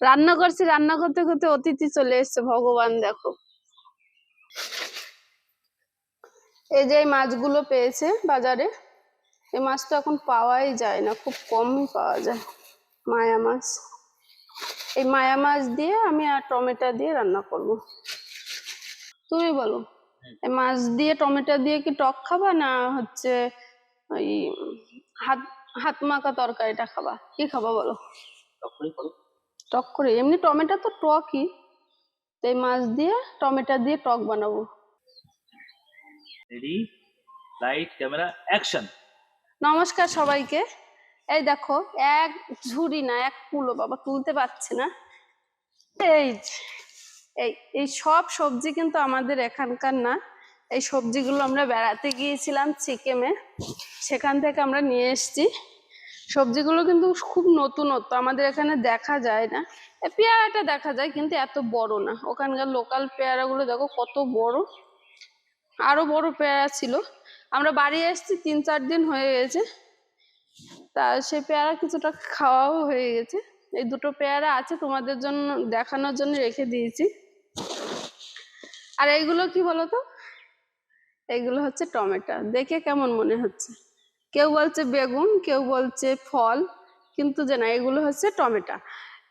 রান্না করছি রান্না করতে করতে অতিথি চলে এসছে, ভগবান দেখো। এই যে মাছগুলো পেয়েছে বাজারে এই মাছ তো এখন পাওয়াই যায় না, খুব কমই পাওয়া যায়, মায়া মাছ। এই মায়া মাছ দিয়ে আমি আর টমেটো দিয়ে রান্না করব। তুমি বলো, এই মাছ দিয়ে টমেটো দিয়ে কি টক খাবা না হচ্ছে ওই হাত হাত মাখা তরকারিটা খাবা? কি খাবা বলো। টক করে এমনি টমেটো তো টকই। তো এই মাছ দিয়ে টমেটো দিয়ে টক বানাবো। রেডি লাইট ক্যামেরা অ্যাকশন নমস্কার সবাইকে। এই দেখো এক ঝুড়ি না এক কুলো বাবা তুলতে পারছে না। এই এই এই সব সবজি কিন্তু আমাদের এখানকার না। এই সবজিগুলো আমরা বেড়াতে গিয়েছিলাম সিকিমে। সেখান থেকে আমরা নিয়ে এসেছি। সবজিগুলো কিন্তু খুব নতুনত্ব, আমাদের এখানে দেখা যায় না। পেয়ারাটা দেখা যায় কিন্তু এত বড় না। ওখানকার লোকাল পেয়ারাগুলো দেখো কত বড়। আরও বড় পেয়ারা ছিল। আমরা বাড়ি এসেছি, তিন চার দিন হয়ে গেছে। তা সে পেয়ারা কিছুটা খাওয়াও হয়ে গেছে। এই দুটো পেয়ারা আছে, তোমাদের জন্য, দেখানোর জন্য রেখে দিয়েছি। আর এইগুলো কি বলতো? এইগুলো হচ্ছে টমেটো। দেখে কেমন মনে হচ্ছে? কেউ বলছে বেগুন, কেউ বলছে ফল, কিন্তু যে না, এগুলো হচ্ছে টমেটো।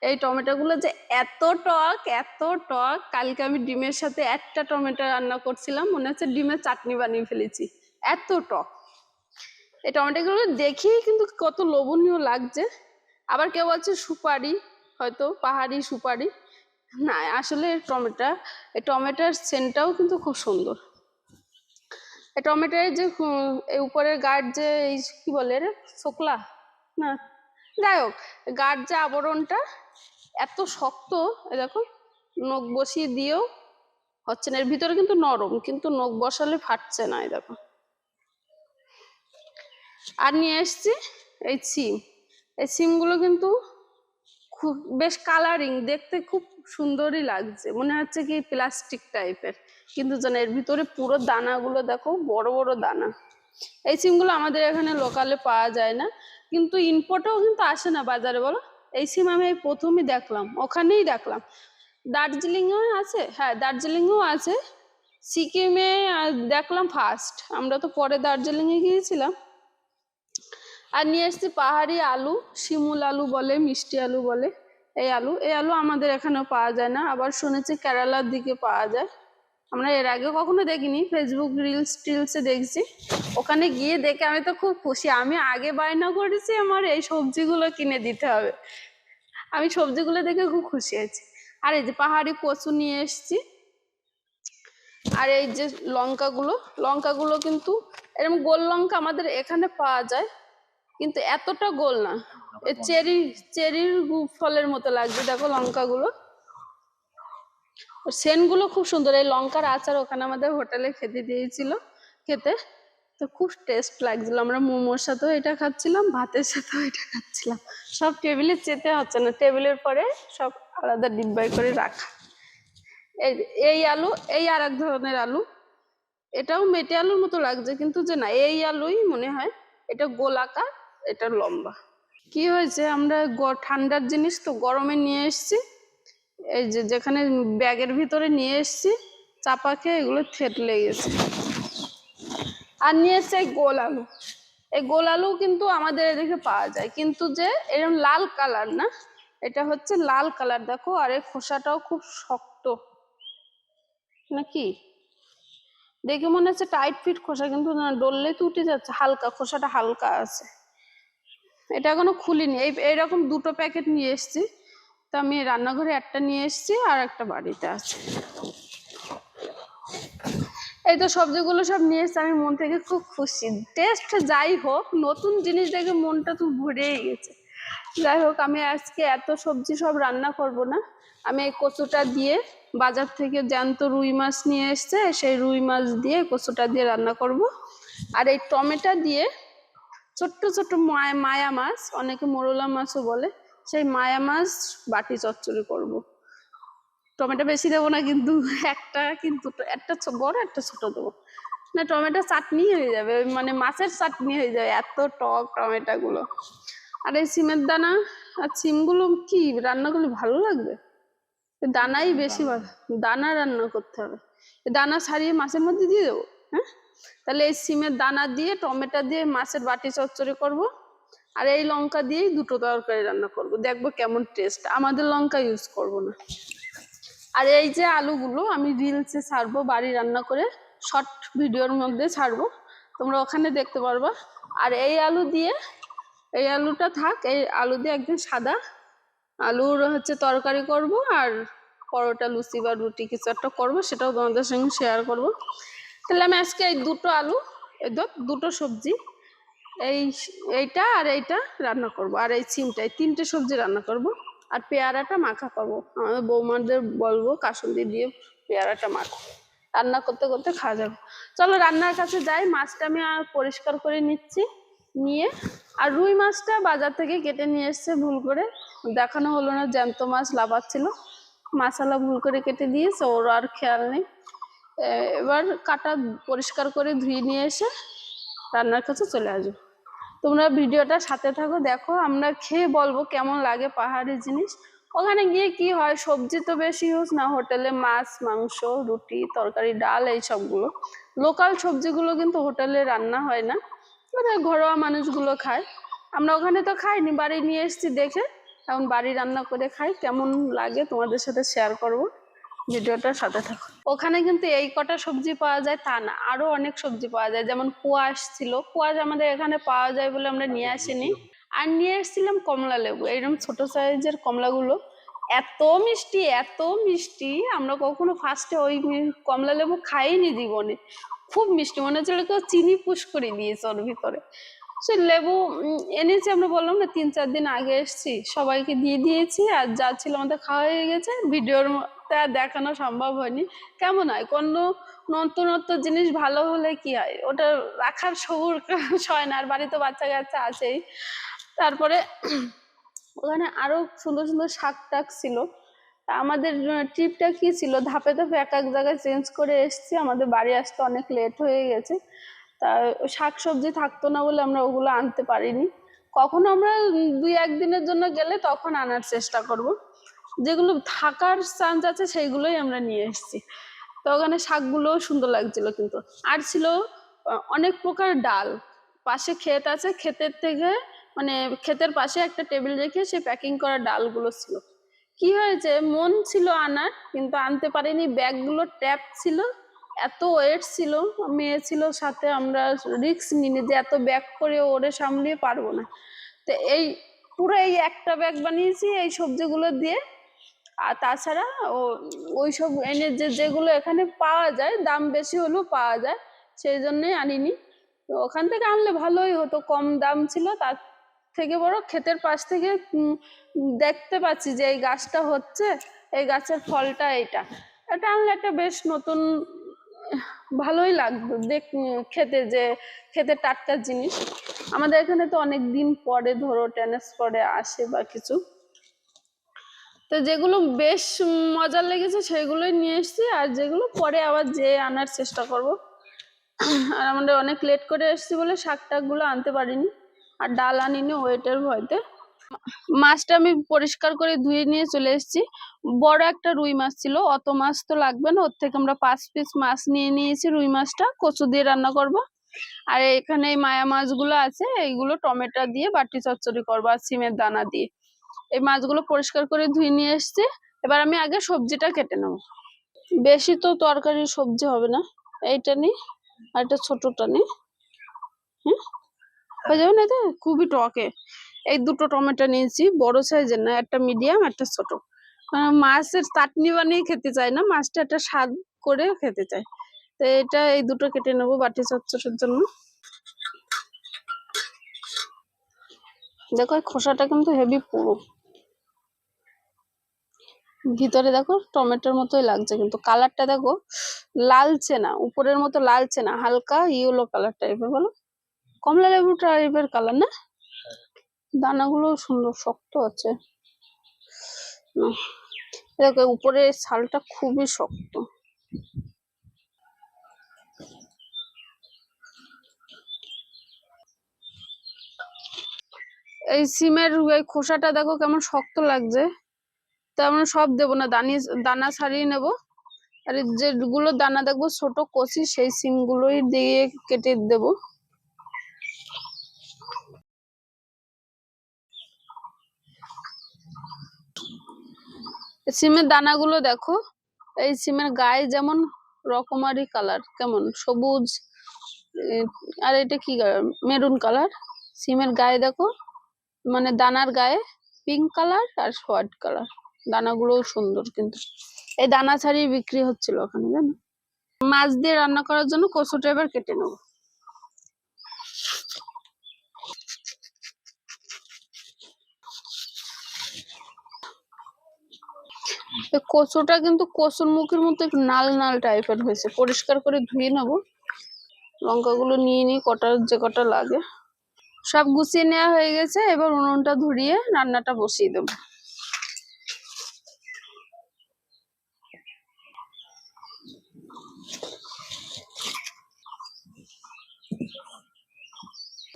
এই টমেটোগুলো যে এত টক এত টক, কালকে আমি ডিমের সাথে একটা টমেটো রান্না করছিলাম, মনে হচ্ছে ডিমের চাটনি বানিয়ে ফেলেছি। এত টক। এই টমেটোগুলো দেখেই কিন্তু কত লোভনীয় লাগছে। আবার কেউ বলছে সুপারি, হয়তো পাহাড়ি সুপারি। না, আসলে টমেটো, এই টমেটোর সেন্টটাও কিন্তু খুব সুন্দর। টমেটোর যে উপরের গাঢ় যে এই কি বলে রে? শোকলা? না। যাই হোক, গাঢ় যে আবরণটা এত শক্ত দেখো, নখ বসিয়ে দিয়েও হচ্ছে না। এর ভিতরে কিন্তু নরম, কিন্তু নখ বসালে ফাটছে না দেখো। আর নিয়ে এসছি এই সিম। এই সিমগুলো কিন্তু খুব বেশ কালারিং দেখতে খুব সুন্দরই লাগছে। মনে হচ্ছে কি প্লাস্টিক টাইপের কিন্তু যেন এর ভিতরে পুরো দানাগুলো দেখো, বড় বড় দানা। এই সিমগুলো আমাদের এখানে লোকালে পাওয়া যায় না। কিন্তু ইম্পোর্টেও কিন্তু আসে না বাজারে, বলো? এই সিম আমি এই প্রথমই দেখলাম, ওখানেই দেখলাম। দার্জিলিংয়েও আছে হ্যাঁ দার্জিলিংয়েও আছে। সিকিমে দেখলাম ফার্স্ট আমরা তো পরে দার্জিলিংয়ে গিয়েছিলাম। আর নিয়ে এসেছি পাহাড়ি আলু, শিমুল আলু বলে, মিষ্টি আলু বলে, এই আলু। এই আলু আমাদের এখানেও পাওয়া যায় না, আবার শুনেছি কেরালার দিকে পাওয়া যায়। আমরা এর আগে কখনো দেখিনি ফেসবুক রিলস টিলসে দেখছি। ওখানে গিয়ে দেখে আমি তো খুব খুশি, আমি আগে বায়না করেছি আমার এই সবজিগুলো কিনে দিতে হবে। আমি সবজিগুলো দেখে খুব খুশি আছি আর এই যে পাহাড়ি কচু নিয়ে এসেছি, আর এই যে লঙ্কাগুলো লঙ্কাগুলো কিন্তু এরকম গোল লঙ্কা আমাদের এখানে পাওয়া যায়। কিন্তু এতটা গোল না। চেরি চেরির ফলের মতো লাগছে দেখো লঙ্কাগুলো। সেনগুলো খুব সুন্দর এই লঙ্কার আচার ওখানে আমাদের হোটেলে খেতে দিয়েছিল খেতে। তো খুব টেস্ট লাগছিল আমরা মোমোর সাথেও এটা খাচ্ছিলাম ভাতের সাথেও এটা খাচ্ছিলাম। সব টেবিলে চেতে হচ্ছে না টেবিলের পরে সব আলাদা ডিব্বাই করে রাখা। এই এই আলু এই আর এক ধরনের আলু। এটাও মেটে আলুর মতো লাগছে কিন্তু যে না এই আলুই মনে হয় এটা গোলাকার এটা লম্বা। কি হয়েছে? আমরা ঠান্ডার জিনিস তো গরমে নিয়ে এসেছি। এই যে যেখানে ব্যাগের ভিতরে নিয়ে এসেছি, চাপা খেয়ে এগুলো থেতলে গেছে। আর নিয়ে এসছে এই গোল আলু। এই গোল আলু কিন্তু আমাদের এদিকে পাওয়া যায়। কিন্তু যে এরকম লাল কালার না, এটা হচ্ছে লাল কালার। দেখো, আর এই খোসাটাও খুব শক্ত। নাকি? দেখে মনে হচ্ছে টাইট ফিট খোসা, কিন্তু না, ডললে তো উঠে যাচ্ছে। হালকা, খোসাটা হালকা আছে। এটা এখনও খুলিনি। এই, এইরকম দুটো প্যাকেট নিয়ে এসেছি। তো আমি রান্নাঘরে একটা নিয়ে এসেছি আর একটা বাড়িতে আছে। এই তো সবজিগুলো সব নিয়ে এসেছি। আমি মন থেকে খুব খুশি। টেস্ট যাই হোক, নতুন জিনিস দেখে মনটা তো ভরেই গেছে। যাই হোক, আমি আজকে এত সবজি সব রান্না করব না। আমি এই কচুটা দিয়ে বাজার থেকে জ্যান্ত রুই মাছ নিয়ে এসছে। সেই রুই মাছ দিয়ে কচুটা দিয়ে রান্না করব। আর এই টমেটো দিয়ে ছোট্ট ছোট্ট মায়া মায়া মাছ অনেকে মোরলা মাছও বলে সেই মায়া মাছ বাটি চচ্চড়ি করব। টমেটো বেশি দেবো না কিন্তু একটা কিন্তু একটা বড় একটা ছোট দেবো। না টমেটো চাটনি হয়ে যাবে মানে মাছের চাটনি হয়ে যাবে এত টক টমেটো গুলো আর এই সিমের দানা আর সিমগুলো কি রান্না করলে ভালো লাগবে? দানাই বেশি ভালো দানা রান্না করতে হবে। দানা ছাড়িয়ে মাছের মধ্যে দিয়ে দেবো হ্যাঁ? তাহলে এই সিমের দানা দিয়ে, টমেটো দিয়ে, মাছের বাটি চচ্চড়ি করব। আর এই লঙ্কা দিয়েই দুটো তরকারি রান্না করব। দেখব কেমন টেস্ট আমাদের লঙ্কা ইউজ করব না। আর এই যে আলুগুলো আমি রিলসে ছাড়বো, বাড়ি রান্না করে শর্ট ভিডিওর মধ্যে ছাড়বো। তোমরা ওখানে দেখতে পারবা। আর এই আলু দিয়ে, এই আলুটা থাক, এই আলু দিয়ে একদম সাদা আলুর হচ্ছে তরকারি করব। আর পরোটা, লুচি বা রুটি কিছু একটা করব, সেটাও তোমাদের সঙ্গে শেয়ার করব। তাহলে আমি আজকে এই দুটো আলু দুটো সবজি, এই এইটা আর এইটা রান্না করব। আর এই সিমটা, এই তিনটে সবজি রান্না করব। আর পেয়ারাটা মাখা করব। আমাদের বৌমাদের বলব, কাসুন্দি দিয়ে পেয়ারাটা মাখো। রান্না করতে করতে খাওয়া যাবে। চলো রান্নার কাছে যাই, মাছটা আমি আর পরিষ্কার করে নিচ্ছি, নিয়ে। আর রুই মাছটা বাজার থেকে কেটে নিয়ে এসছে ভুল করে। দেখানো হলো না, জ্যান্ত মাছ লাফাচ্ছিল। মশলা ভুল করে কেটে দিয়েছে, ওর আর খেয়াল নেই। এবার কাটা পরিষ্কার করে ধুয়ে নিয়ে এসে রান্নার কাছে চলে আসব। তোমরা ভিডিওটা সাথে থাকো, দেখো আমরা খেয়ে বলব কেমন লাগে পাহাড়ি জিনিস। ওখানে গিয়ে কি হয়, সবজি তো বেশি ইউজ না, হোটেলে মাছ, মাংস, রুটি, তরকারি, ডাল, এই সবগুলো। লোকাল সবজিগুলো কিন্তু হোটেলে রান্না হয় না মানে ঘরোয়া মানুষগুলো খায়। আমরা ওখানে তো খাইনি, বাড়ি নিয়ে এসেছি দেখে। এখন বাড়ি রান্না করে খাই, কেমন লাগে তোমাদের সাথে শেয়ার করব। ভিডিওটার সাথে থাকো। ওখানে কিন্তু এই কটা সবজি পাওয়া যায় তা না, আরও অনেক সবজি পাওয়া যায়। যেমন কুয়াশ ছিল, কুয়াশ আমাদের এখানে পাওয়া যায় বলে আমরা নিয়ে আসিনি। আর নিয়ে এসেছিলাম কমলা লেবু, এইরকম ছোট সাইজের কমলাগুলো। এত মিষ্টি এত মিষ্টি, আমরা কখনো ফার্স্টে ওই কমলা লেবু খাইনি জীবনে। খুব মিষ্টি, মনে হচ্ছিল কেউ চিনি পুশ করে দিয়েছে ওর ভিতরে। সে লেবু এনেছি আমরা বললাম না, তিন চার দিন আগে এসেছি। সবাইকে দিয়ে দিয়েছি, আর যা ছিল আমাদের খাওয়া হয়ে গেছে। ভিডিওর আর দেখানো সম্ভব হয়নি। কেমন হয়? কোনো নতুন নতুন জিনিস ভালো হলে কি হয়? ওটা রাখার সবুর হয় না, আর বাড়িতে বাচ্চা কাচ্চা আছেই। তারপরে ওখানে আরও সুন্দর সুন্দর শাক টাক ছিল। আমাদের ট্রিপটা কি ছিল? ধাপে ধাপে এক এক জায়গায় চেঞ্জ করে এসেছি। আমাদের বাড়ি আসতে অনেক লেট হয়ে গেছে। তা শাক সবজি থাকতো না বলে আমরা ওগুলো আনতে পারিনি। কখনো আমরা দুই একদিনের জন্য গেলে তখন আনার চেষ্টা করব। যেগুলো থাকার চান্স আছে সেইগুলোই আমরা নিয়ে এসেছি। তো ওখানে শাকগুলোও সুন্দর লাগছিল কিন্তু। আর ছিল অনেক প্রকার ডাল। পাশে ক্ষেত আছে, ক্ষেতের থেকে মানে ক্ষেতের পাশে একটা টেবিল রেখে সে প্যাকিং করা ডালগুলো ছিল। কি হয়েছে? মন ছিল আনার, কিন্তু আনতে পারিনি। ব্যাগগুলো ট্যাপ ছিল। এত ওয়েট ছিল, মেয়ে ছিল সাথে আমরা রিস্ক নিনি যে এত ব্যাগ করে ওরে সামলিয়ে পারব না। তো এই পুরো এই একটা ব্যাগ বানিয়েছি, এই সবজিগুলো দিয়ে। আর তাছাড়া ও, ওই সব এনে যে যেগুলো এখানে পাওয়া যায়, দাম বেশি হলেও পাওয়া যায়, সেই জন্যই আনিনি। তো ওখান থেকে আনলে ভালোই হতো, কম দাম ছিল, তার থেকে বড় ক্ষেতের পাশ থেকে দেখতে পাচ্ছি যে এই গাছটা হচ্ছে, এই গাছের ফলটা এইটা। এটা আনলে একটা বেশ নতুন ভালোই লাগতো। দেখ খেতে যে, খেতে টাটকা জিনিস। আমাদের এখানে তো অনেক দিন পরে ধরো টেনিস পরে আসে বা কিছু। তো যেগুলো বেশ মজার লেগেছে সেগুলোই নিয়ে এসেছি। আর যেগুলো পরে আবার যে আনার চেষ্টা করব। আর আমাদের অনেক লেট করে এসেছি বলে শাক টাকগুলো আনতে পারিনি। আর ডাল আনিনি ওয়েটের ভয়তে। মাছটা আমি পরিষ্কার করে ধুয়ে নিয়ে চলে এসেছি। বড় একটা রুই মাছ ছিল, অত মাছ তো লাগবে না। ওর থেকে আমরা পাঁচ পিস মাছ নিয়ে নিয়েছি রুই মাছটা, কচু দিয়ে রান্না করব। আর এখানে এই মায়া মাছগুলো আছে, এইগুলো টমেটো দিয়ে, বাটি চচ্চড়ি করব আর সিমের দানা দিয়ে। এই মাছগুলো পরিষ্কার করে ধুয়ে নিয়ে এসেছি। এবার আমি আগে সবজিটা কেটে নেব। বেশি তো তরকারি সবজি হবে না। এইটা নি, আর এটা ছোটটা নি। হুম হয়ে যাবে না এটা? খুবই টকে। এই দুটো টমেটো নিয়েছি, বড় সাইজের না, একটা মিডিয়াম একটা ছোট। মাছের চাটনি বানিয়ে খেতে চাই না, মাছটা একটা স্বাদ করে খেতে চাই তো এটা এই দুটো কেটে নেব বাটি চচ্চড়ের জন্য। দেখো খোসাটা কিন্তু হেভি পুরো। ভিতরে দেখো, টমেটোর মতোই লাগছে কিন্তু। কালারটা দেখো, লালছে না, উপরের মতো লালছে না, হালকা ইয়েলো কালার টাইপের বলো? কমলা লেবু টাইপের কালার না? দানাগুলো সুন্দর শক্ত আছে। দেখো, উপরে ছালটা খুবই শক্ত। এই সিমের এই খোসাটা দেখো কেমন শক্ত লাগছে। তো আমরা সব দেবো না, দানি, দানা ছাড়িয়ে নেব। আর যেগুলো দানা দেখব, ছোট কচি, সেই সিমগুলোই দিয়ে কেটে দেবো। সিমের দানাগুলো দেখো। এই সিমের গায়ে যেমন রকমারি কালার, কেমন? সবুজ আর এটা কি মেরুন কালার। সিমের গায়ে দেখো মানে দানার গায়ে পিঙ্ক কালার আর হোয়াইট কালার। দানাগুলোও সুন্দর কিন্তু। এই দানা ছাড়িয়ে বিক্রি হচ্ছিল ওখানে, জানো? মাছ দিয়ে রান্না করার জন্য কচুটা এবার কেটে নেব। এই কচুটা কিন্তু কচুর মুখের মতো একটু নাল নাল টাইপের হয়েছে। পরিষ্কার করে ধুয়ে নেব। লঙ্কাগুলো নিয়ে নিই, কটা যে কটা লাগে। সব গুছিয়ে নেওয়া হয়ে গেছে। এবার উনুনটা ধরিয়ে রান্নাটা বসিয়ে দেবো।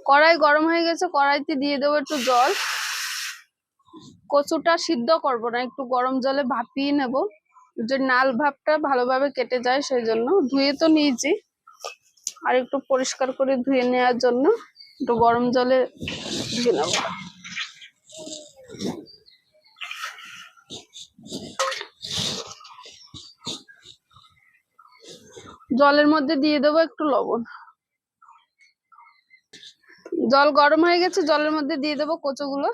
কড়াই গরম হয়ে গেছে। কড়াইতে দিয়ে দেবো একটু জল। কচুটা সিদ্ধ করব না, একটু গরম জলে ভাপিয়ে নেব। যে নাল ভাবটা ভালোভাবে কেটে যায় সেই জন্য। ধুয়ে তো নিয়েছি, আর একটু পরিষ্কার করে ধুয়ে নেওয়ার জন্য একটু গরম জলে ধুয়ে নেব। জলের মধ্যে দিয়ে দেবো একটু লবণ। জল গরম হয়ে গেছে, জলের মধ্যে দিয়ে দেবো কচুগুলো।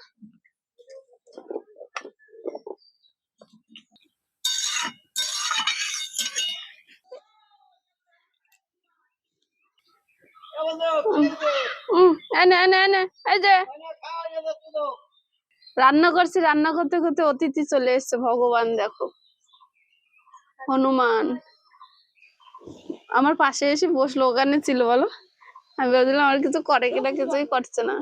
রান্না করছি, রান্না করতে করতে অতিথি চলে এসেছে, ভগবান দেখো। হনুমান। আমার পাশে এসে বসল, ওখানে ছিল বলো। আমি ভাবছিলাম, আমার কিছু করে কিনা, কিছুই করছে না।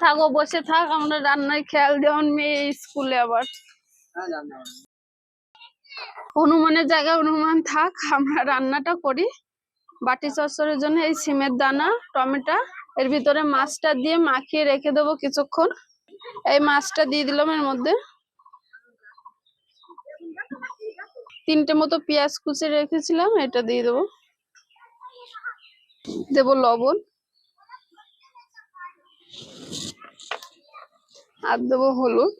থাকো, বসে থাক, আমরা রান্নায় খেয়াল দেওয়ান মেয়ে স্কুলে আবার। হনুমানের জায়গায় হনুমান থাক, আমরা রান্নাটা করি। বাটি চচ্চড়ের জন্য এই সিমের দানা, টমেটো, এর ভিতরে মাছটা দিয়ে মাখিয়ে রেখে দেবো কিছুক্ষণ। এই মাছটা দিয়ে দিলাম এর মধ্যে। তিনটে মতো পেঁয়াজ কুচি রেখেছিলাম, এটা দিয়ে দেবো। দেবো লবণ। আর দেবো হলুদ।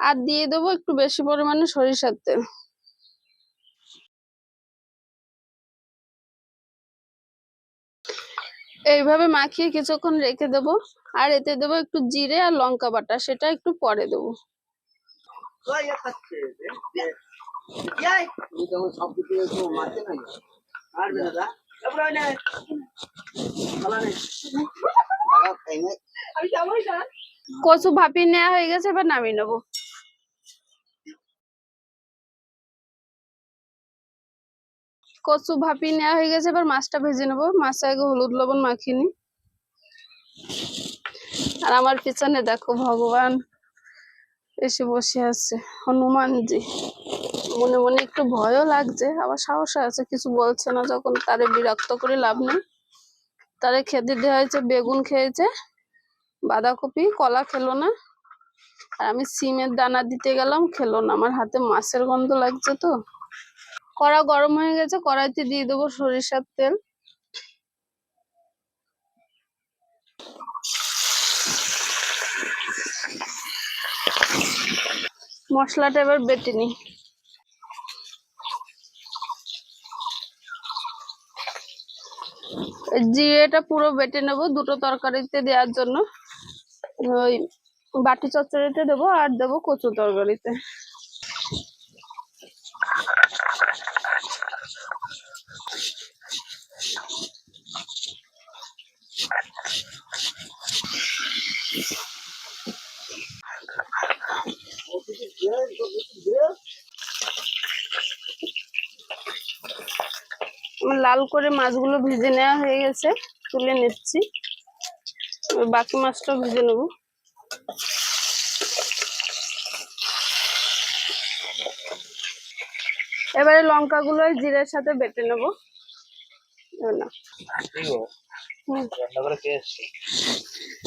আর দিয়ে দেবো একটু বেশি পরিমাণে সরিষার তেল। এইভাবে মাখিয়ে কিছুক্ষণ রেখে দেবো। আর এতে দেবো একটু জিরে আর লঙ্কা বাটা, সেটা একটু পরে দেবো। কচু ভাপিয়ে নেওয়া হয়ে গেছে, এবার নামিয়ে নেব। কচু ভাপিয়ে নেওয়া হয়ে গেছে, এবার মাছটা ভেজে নেব। মাছটা আগে হলুদ লবণ মাখিয়ে নি আর আমার পিছনে দেখো ভগবান, এসে বসে আছে। হনুমানজি। মনে মনে একটু ভয়ও লাগছে, আবার সাহস আছে, কিছু বলছে না, যখন তারে বিরক্ত করে লাভ নেই। তারে খেতে দেওয়া হয়েছে, বেগুন খেয়েছে, বাঁধাকপি, কলা খেলো না। আর আমি সিমের দানা দিতে গেলাম, খেলো না। আমার হাতে মাছের গন্ধ লাগছে তো। কড়া গরম হয়ে গেছে, কড়াইতে দিয়ে দেবো সরিষার তেল। মশলাটা এবার বেটে এই জিরেটা পুরো বেটে নেব দুটো তরকারিতে দেওয়ার জন্য। ওই বাটি চচ্চড়িতে দেবো আর দেবো কচু তরকারিতে। লাল করে মাছগুলো ভেজে নেওয়া হয়ে গেছে তুলে নিচ্ছি। বাকি মাছটাও ভেজে নেব। এবারে লঙ্কাগুলো জিরের সাথে বেটে নেব।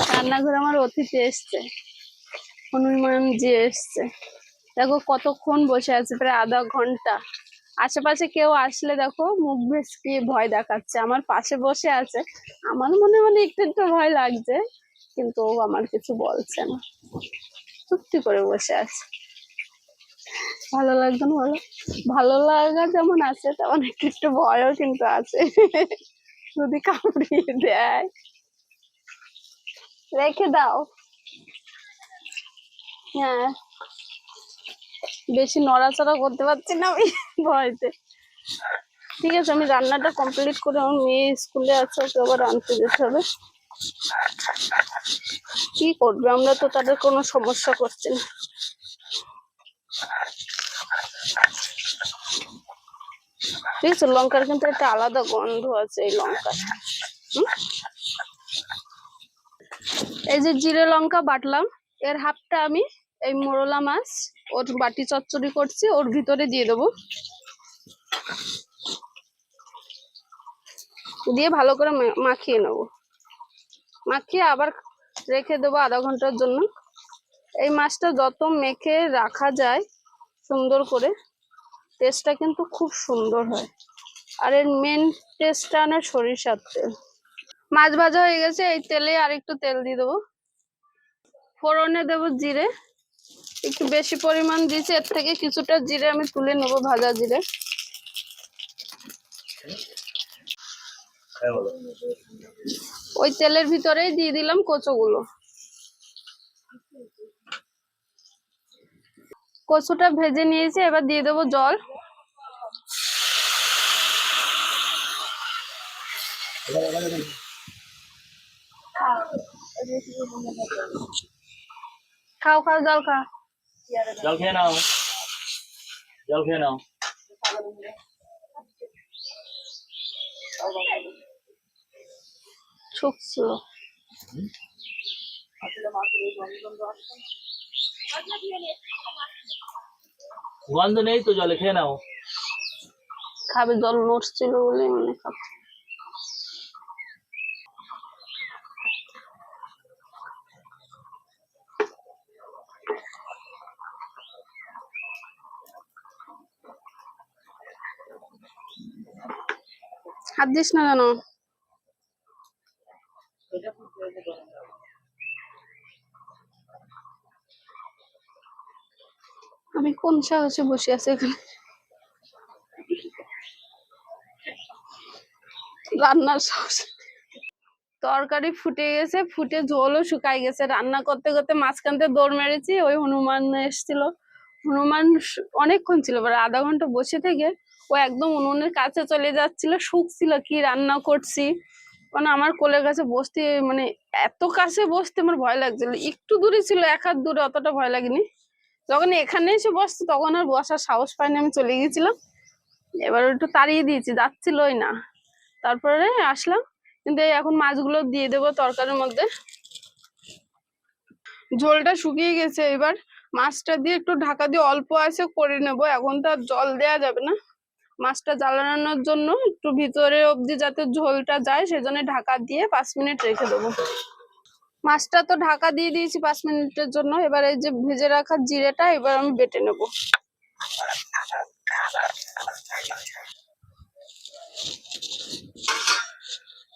রান্নাঘরে আমার অতিথি এসছে। হনুমান জি এসছে। দেখো কতক্ষণ বসে আছে প্রায় আধা ঘণ্টা। আশেপাশে কেউ আসলে দেখো মুখ ভেসকি ভয় দেখাচ্ছে, আমার পাশে বসে আছে। আমার মনে মনে একটু একটু ভয় লাগছে, কিন্তু ও আমার কিছু বলছে না। চুপটি করে বসে আছে। ভালো লাগতো না বলো? ভালো লাগা যেমন আছে, তেমন একটু একটু ভয়ও কিন্তু আছে। যদি কামড়িয়ে দেয়। রেখে দাও। হ্যাঁ। বেশি নড়াচড়া করতে পারছি না আমি ভয়তে। ঠিক আছে, আমি রান্নাটা কমপ্লিট করে আমার মেয়ে স্কুলে আছে, ওকে আবার আনতে যেতে হবে। কি করবে? আমরা তো তাদের কোনো সমস্যা করছি না। ঠিক আছে, লঙ্কার কিন্তু একটা আলাদা গন্ধ আছে এই লঙ্কার? এই যে জিরে লঙ্কা বাটলাম, এর হাফটা আমি এই মোরলা মাছ, ওর বাটি চচ্চড়ি করছি, ওর ভিতরে দিয়ে দেবো। দিয়ে ভালো করে মাখিয়ে নেব। মাখিয়ে আবার রেখে দেবো আধা ঘণ্টার জন্য। এই মাছটা যত মেখে রাখা যায় সুন্দর করে টেস্টটা কিন্তু খুব সুন্দর হয়। আর এর মেন টেস্টটা আনে সরিষার তেল। মাছ ভাজা হয়ে গেছে, এই তেলে আর একটু তেল দিয়ে দেবো। ফোড়নে দেবো জিরে। একটু বেশি পরিমাণ দিয়েছি, এর থেকে কিছুটা জিরে আমি তুলে নেব, ভাজা জিরে। ওই তেলের ভিতরেই দিয়ে দিলাম কচুগুলো। কচুটা ভেজে নিয়েছি, এবার দিয়ে দেবো জল। খাও খাও, জল খাও। জল খেয়ে নাও। জল খেয়ে নাও। শুকছিল গন্ধ নেই তো জলে খেয়ে নাও। খাবে জল নড়ছিল বলে মানে খাচ্ছে হাত দিস না জানো আমি কোন সাহসে বসে আছি এখানে? রান্নার সাহস। তরকারি ফুটে গেছে, ফুটে ঝোলও শুকাই গেছে। রান্না করতে করতে মাঝখানতে দৌড় মেরেছি, ওই হনুমান এসেছিল। হনুমান অনেকক্ষণ ছিল আধা ঘণ্টা বসে থেকে ও একদম উনুনের কাছে চলে যাচ্ছিল, শুকছিল, কি রান্না করছি? মানে আমার কোলের কাছে বসতে মানে এত কাছে বসতে আমার ভয় লাগছিল। একটু দূরে ছিল, এক হাত দূরে, অতটা ভয় লাগেনি। যখন এখানে এসে বসছে, তখন আর বসার সাহস পাইনি, আমি চলে গেছিলাম এবার একটু তাড়িয়ে দিয়েছি, যাচ্ছিলই না। তারপরে আসলাম, কিন্তু এখন মাছগুলো দিয়ে দেবো তরকারির মধ্যে। ঝোলটা শুকিয়ে গেছে, এবার মাছটা দিয়ে একটু ঢাকা দিয়ে অল্প আছে করে নেব। এখন তো আর জল দেওয়া যাবে না। মাছটা জ্বালানোর জন্য একটু ভিতরে অবধি যাতে ঝোলটা যায়, সেজন্য ঢাকা দিয়ে পাঁচ মিনিট রেখে দেবো। মাছটা তো ঢাকা দিয়ে দিয়েছি পাঁচ মিনিটের জন্য। এবার এই যে ভেজে রাখা জিরেটা এবার আমি বেটে নেব।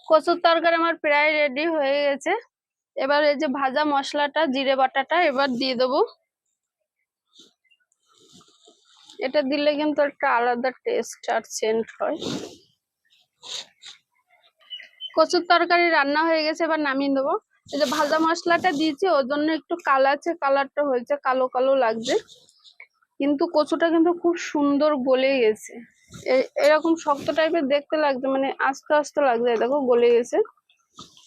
কচুর তরকারি আমার প্রায় রেডি হয়ে গেছে। এবার এই যে ভাজা মশলাটা, জিরে বাটাটা এবার দিয়ে দেবো। এটা দিলে কিন্তু একটা আলাদা টেস্ট আর সেন্ট হয়। কচুর তরকারি রান্না হয়ে গেছে, এবার নামিয়ে দেবো এই যে ভাজা মশলাটা দিয়েছি, ওর জন্য একটু কালাচ্ছে কালারটা হয়েছে, কালো কালো লাগছে। কিন্তু কচুটা কিন্তু খুব সুন্দর গলে গেছে। এরকম শক্ত টাইপের দেখতে লাগছে মানে আস্তে আস্তে লাগছে দেখো গলে গেছে।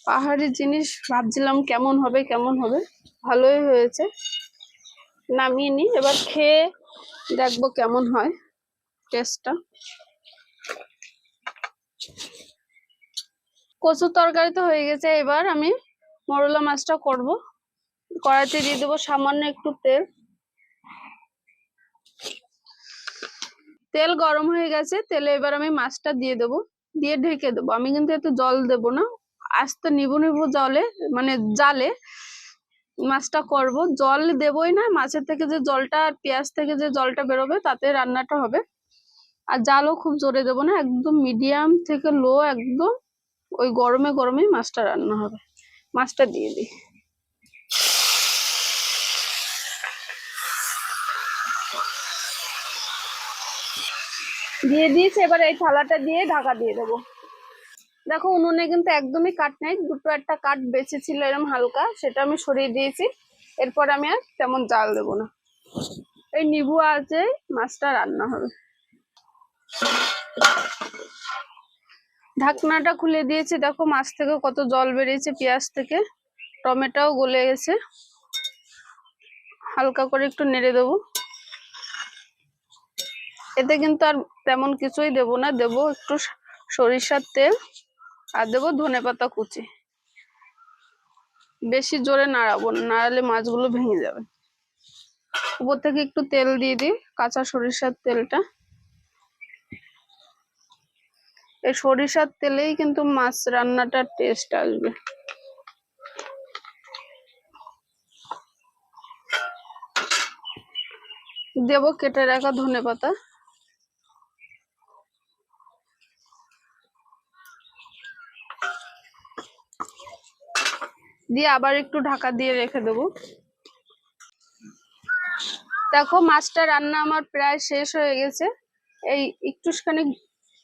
পাহাড়ি জিনিস, ভাবছিলাম কেমন হবে কেমন হবে। ভালোই হয়েছে। নামিয়ে নি এবার খেয়ে দেখব কেমন হয় টেস্টটা কচুর তরকারি তো হয়ে গেছে এবার, আমি মরলা মাছটা করব। কড়াইতে দিয়ে দেবো সামান্য একটু তেল। তেল গরম হয়ে গেছে, তেলে এবার আমি মাছটা দিয়ে দেবো। দিয়ে ঢেকে দেবো। আমি কিন্তু এত জল দেব না। আস্তে নিবু নিবু জলে মানে জালে মাছটা করব। জল দেবই না, মাছের থেকে যে জলটা আর পেঁয়াজ থেকে যে জলটা বেরোবে তাতে রান্নাটা হবে। আর জালও খুব জোরে দেবো না, একদম মিডিয়াম থেকে লো, একদম ওই গরমে গরমেই মাছটা রান্না হবে। মাছটা দিয়ে দিই। দিয়ে দিয়েছি, এবার এই থালাটা দিয়ে ঢাকা দিয়ে দেবো। দেখো উনুনে কিন্তু একদমই কাট নাই, দুটো একটা কাঠ বেঁচে ছিল এরকম হালকা, সেটা আমি সরিয়ে দিয়েছি। এরপর আমি আর তেমন জাল দেবো না। এই নিবু আছে মাছটা রান্না হবে। ঢাকনাটা খুলে দিয়েছে, দেখো মাছ থেকে কত জল বেরিয়েছে পেঁয়াজ থেকে। টমেটোও গলে গেছে। হালকা করে একটু নেড়ে দেবো। এতে কিন্তু আর তেমন কিছুই দেবো না, দেবো একটু সরিষার তেল। আর দেবো, ধনে পাতা কুচি। বেশি জোরে নাড়াবো নাড়ালে মাছগুলো ভেঙে যাবে। উপর থেকে একটু তেল দিয়ে দিই, কাঁচা সরিষার তেলটা। এই সরিষার তেলেই কিন্তু মাছ রান্নাটার টেস্ট আসবে। দেবো কেটে রাখা ধনে পাতা। দিয়ে আবার একটু ঢাকা দিয়ে রেখে দেবো। দেখো, মাছটা রান্না আমার প্রায় শেষ হয়ে গেছে। এই একটুখানি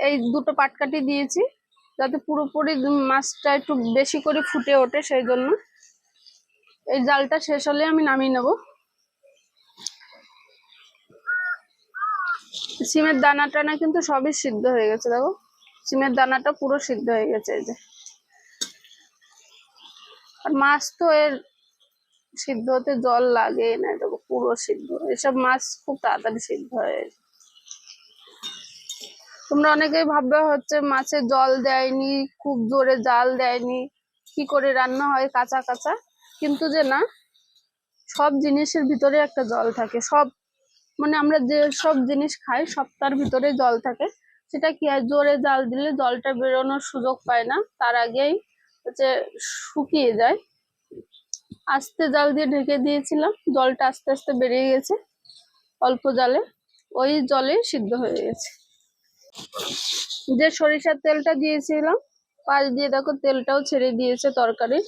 এই দুটো পাটকাটি দিয়েছি, যাতে পুরোপুরি মাছটা একটু বেশি করে ফুটে ওঠে সেই জন্য। এই জালটা শেষ হলে আমি নামিয়ে নেব। সিমের দানা টানা কিন্তু সবই সিদ্ধ হয়ে গেছে, দেখো। সিমের দানাটা পুরো সিদ্ধ হয়ে গেছে এই যে। আর মাছ তো এর সিদ্ধ হতে জল লাগে না দেখো পুরো সিদ্ধ। এসব মাছ খুব তাড়াতাড়ি সিদ্ধ হয়ে তোমরা অনেকেই ভাববে হচ্ছে মাছে জল দেয়নি, খুব জোরে জাল দেয়নি, কি করে রান্না হয় কাঁচা কাঁচা। কিন্তু যে না, সব জিনিসের ভিতরে একটা জল থাকে। সব মানে আমরা যে সব জিনিস খাই, সব তার ভিতরে জল থাকে। সেটা কি হয়, জোরে জাল দিলে জলটা বেরোনোর সুযোগ পায় না। তার আগেই হচ্ছে শুকিয়ে যায়। আস্তে জাল দিয়ে ঢেকে দিয়েছিলাম। জলটা আস্তে আস্তে বেরিয়ে গেছে অল্প জালে। ওই জলে সিদ্ধ হয়ে গেছে। যে সরিষার তেলটা দিয়েছিলাম, পাশ দিয়ে দেখো তেলটাও ছেড়ে দিয়েছে তরকারি।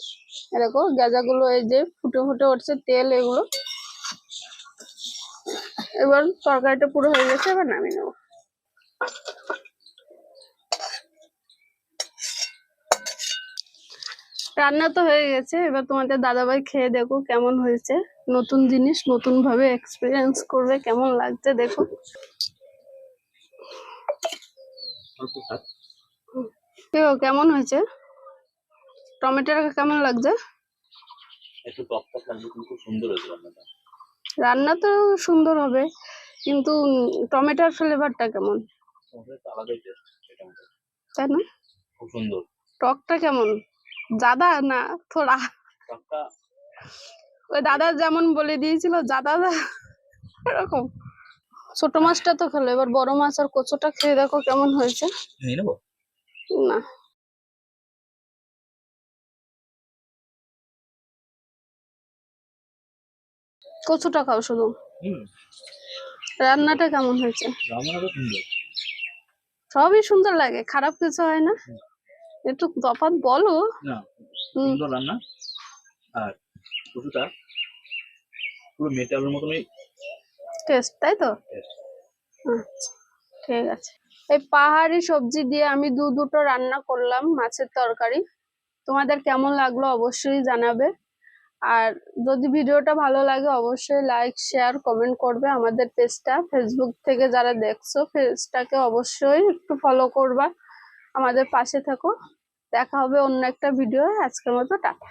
দেখো গেজাগুলো এই যে ফুটে ফুটে উঠছে তেল এগুলো। এবার তরকারিটা পুরো হয়ে গেছে, এবার নামিয়ে নেব। রান্না তো হয়ে গেছে এবার তোমাদের দাদাভাই খেয়ে দেখো কেমন হয়েছে। নতুন জিনিস নতুন ভাবে এক্সপিরিয়েন্স করবে কেমন লাগছে দেখো। কেমন হয়েছে? টমেটোর কেমন লাগছে? একটু টক টক লাগবে খুব সুন্দর হয়েছে রান্নাটা। রান্না তো সুন্দর হবে কিন্তু টমেটোর ফ্লেভারটা কেমন। তাই না? খুব সুন্দর। টকটা কেমন? জাদা না থোড়া। ওই দাদা যেমন বলে দিয়েছিল জাদা এরকম। ছোট মাছটা তো খেলো এবার বড় মাছ আর কচুটা খেয়ে দেখো কেমন হয়েছে। না। কচুটা খাও শুধু। রান্নাটা কেমন হয়েছে? সবই সুন্দর লাগে খারাপ কিছু হয় না। একটু তফাৎ বলো। না সুন্দর রান্না আর কচুটা পুরো মেটালের মতনই টেস্ট তাই তো? আচ্ছা ঠিক আছে। এই পাহাড়ি সবজি দিয়ে আমি দু দুটো রান্না করলাম মাছের তরকারি। তোমাদের কেমন লাগল অবশ্যই জানাবে। আর যদি ভিডিওটা ভালো লাগে অবশ্যই লাইক শেয়ার কমেন্ট করবে আমাদের পেজটা ফেসবুক থেকে যারা দেখছ পেজটাকে অবশ্যই একটু ফলো করবা। আমাদের পাশে থাকো। দেখা হবে অন্য একটা ভিডিও আজকের মতো টাটা।